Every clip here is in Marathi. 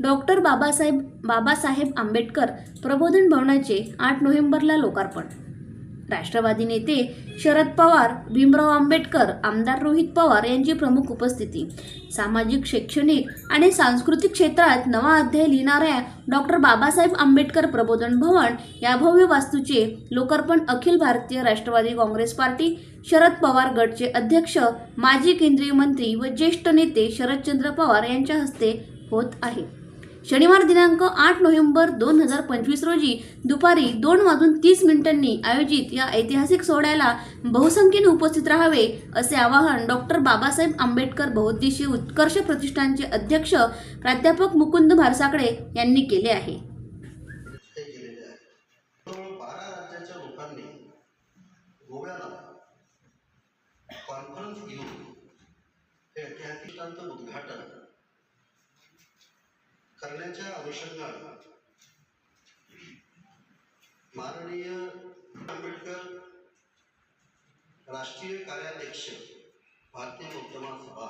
डॉक्टर बाबासाहेब बाबासाहेब आंबेडकर प्रबोधन भवनाचे आठ नोव्हेंबरला लोकार्पण. राष्ट्रवादी नेते शरद पवार भीमराव आंबेडकर आमदार रोहित पवार यांची प्रमुख उपस्थिती. सामाजिक शैक्षणिक आणि सांस्कृतिक क्षेत्रात नवा अध्याय लिहिणाऱ्या डॉक्टर बाबासाहेब आंबेडकर प्रबोधन भवन या भव्य वास्तूचे लोकार्पण अखिल भारतीय राष्ट्रवादी काँग्रेस पार्टी शरद पवार गटचे अध्यक्ष माजी केंद्रीय मंत्री व ज्येष्ठ नेते शरदचंद्र पवार यांच्या हस्ते होत आहे. शनिवार दिनांक आठ नोव्हेंबर दोन हजार पंचवीस रोजी दुपारी दोन वाजून तीस मिनिटांनी आयोजित या ऐतिहासिक सोहळ्याला बहुसंख्येने उपस्थित राहावे असे आवाहन डॉक्टर बाबासाहेब आंबेडकर बहुउद्देशीय उत्कर्ष प्रतिष्ठानचे अध्यक्ष प्राध्यापक मुकुंद भारसाकडे यांनी केले आहे. कॉन्फरन्स घेऊन हे ऐतिहासिकांचं उद्घाटन करण्याच्या अनुषंगानं माननीय आंबेडकर राष्ट्रीय कार्याध्यक्ष भारतीय बौद्ध सभा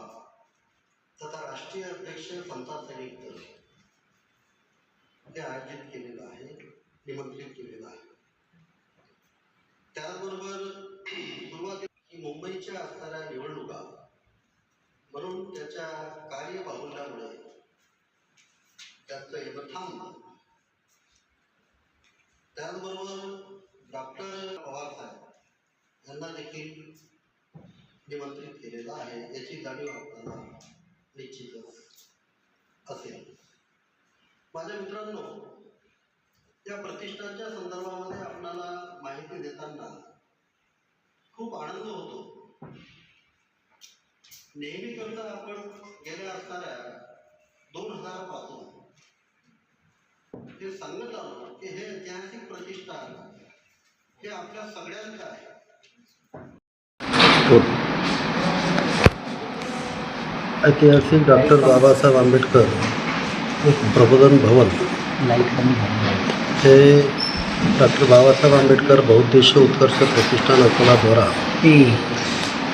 तथा राष्ट्रीय अध्यक्ष संता संयुक्त हे आयोजित केलेलं आहे निमंत्रित केलेलं आहे. त्याचबरोबर सुरुवाती मुंबईच्या असणाऱ्या निवडणुका म्हणून त्याच्या कार्यबाहुल्यामुळे त्याचं एवढं थांबलं त्याचबरोबर डॉक्टर पवार साहेब यांना देखील निमंत्रित केलेलं आहे. याची जाणीव आपल्याला निश्चितच असेल. माझ्या मित्रांनो या प्रतिष्ठानच्या संदर्भामध्ये आपणाला माहिती देताना खूप आनंद होतो. नेहमीकरता आपण गेल्या असणाऱ्या दोन हजार हे सांगत आहोत की हे ऐतिहासिक प्रतिष्ठान हे आपल्या सगळ्यांचं आहे. ऐतिहासिक डॉक्टर बाबासाहेब आंबेडकर प्रबोधन भवन. हे डॉक्टर बाबासाहेब आंबेडकर बहुउद्देशीय उत्कर्ष प्रतिष्ठान अकोलाद्वारा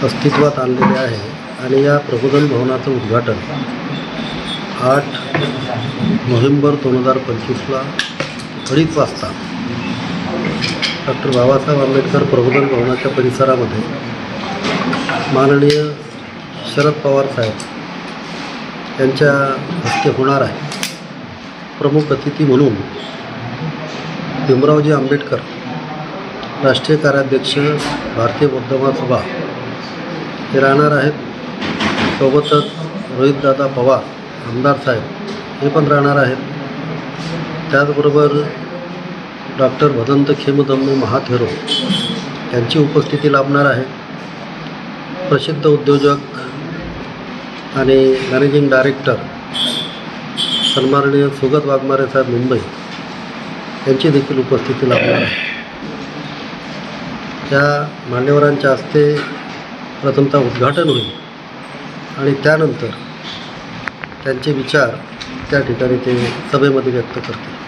अस्तित्वात आणलेले आहे आणि या प्रबोधन भवनाचं उद्घाटन आठ नोव्हेंबर दोन हजार पंचवीसला अडीच वाजता डॉक्टर बाबासाहेब आंबेडकर प्रबोधन भवनाच्या परिसरामध्ये माननीय शरद पवार साहेब यांच्या हस्ते होणार आहे. प्रमुख अतिथी म्हणून भीमरावजी आंबेडकर राष्ट्रीय कार्याध्यक्ष भारतीय बौद्ध महासभा हे राहणार आहेत. सोबतच रोहितदादा पवार आमदार साहेब हे पण राहणार आहेत. त्याचबरोबर डॉक्टर भदंत खेमदम्मू महाथेरो यांची उपस्थिती लाभणार आहे. प्रसिद्ध उद्योजक आणि मॅनेजिंग डायरेक्टर सन्माननीय सुगत वाघमारे साहेब मुंबई यांची देखील उपस्थिती लाभणार आहे. त्या मान्यवरांच्या हस्ते प्रथमतः उद्घाटन होईल आणि त्यानंतर त्यांचे विचार त्या ठिकाणी ते सभेमध्ये व्यक्त करतील.